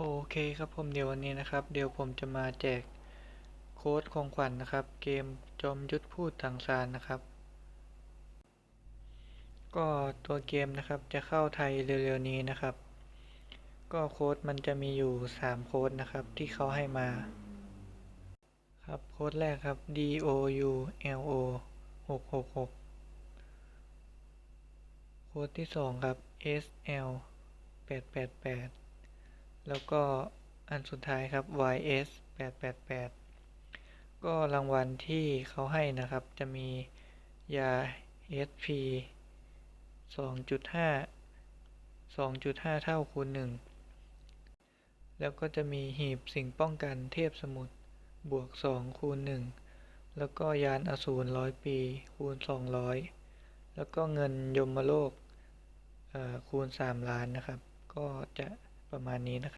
โอเคครับผมเดี๋ยววันนี้นะครับ เดี๋ยวผมจะมาแจกโค้ดของขวัญนะครับ เกมจอมยุทธพูดต่างสารนะครับ ก็ตัวเกมนะครับจะเข้าไทยเร็วๆนี้นะครับ ก็โค้ดมันจะมีอยู่ 3 โค้ดนะครับที่เขาให้มา ครับโค้ดแรกครับ D O U L O 666 โค้ดที่ 2 ครับ S L 888 แล้วก็อันสุดท้ายครับ YS 888 ก็รางวัลที่เขาให้นะครับ จะมียา SP 2.5 2.5 เท่าคูณ 1 แล้วก็จะมีหีบสิ่งป้องกันเทพสมุทรบวก 2 คูณ 1 แล้วก็ยานอสูรร้อยปี คูณ 200 แล้วก็เงินยมโลกเอ่อคูณ 3 ล้านนะครับ ก็จะประมาณนี้นะครับ